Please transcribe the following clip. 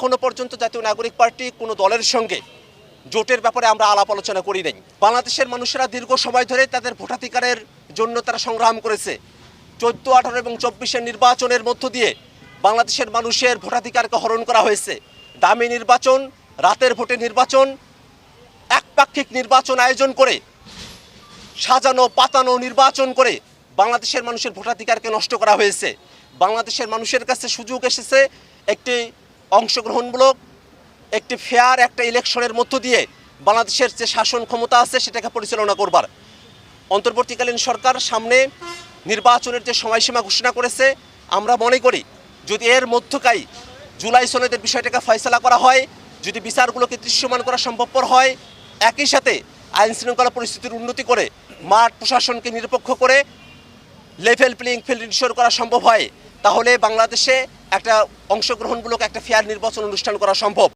এখনও পর্যন্ত জাতীয় নাগরিক পার্টি কোনো দলের সঙ্গে জোটের ব্যাপারে আমরা আলাপ আলোচনা করি নাই। বাংলাদেশের মানুষেরা দীর্ঘ সময় ধরে তাদের ভোটাধিকারের জন্য তারা সংগ্রাম করেছে। চোদ্দ, আঠারো এবং চব্বিশের নির্বাচনের মধ্য দিয়ে বাংলাদেশের মানুষের ভোটাধিকারকে হরণ করা হয়েছে। দামি নির্বাচন, রাতের ভোটে নির্বাচন, একপাক্ষিক নির্বাচন আয়োজন করে, সাজানো, পাতানো নির্বাচন করে বাংলাদেশের মানুষের ভোটাধিকারকে নষ্ট করা হয়েছে। বাংলাদেশের মানুষের কাছে সুযোগ এসেছে একটি অংশগ্রহণমূলক একটি ফেয়ার একটা ইলেকশনের মধ্য দিয়ে বাংলাদেশের যে শাসন ক্ষমতা আছে সেটাকে পরিচালনা করবার। অন্তর্বর্তীকালীন সরকার সামনে নির্বাচনের যে সময়সীমা ঘোষণা করেছে, আমরা মনে করি যদি এর মধ্যকাই জুলাই সনেদের বিষয়টাকে ফয়সলা করা হয়, যদি বিচারগুলোকে দৃশ্যমান করা সম্ভবপর হয়, একই সাথে আইন শৃঙ্খলা পরিস্থিতির উন্নতি করে, মাঠ প্রশাসনকে নিরপেক্ষ করে লেভেল প্লেইং ফিল্ড ইনশোর করা সম্ভব হয়, তাহলে বাংলাদেশে একটা অংশগ্রহণমূলক একটা ফেয়ার নির্বাচন অনুষ্ঠান করা সম্ভব।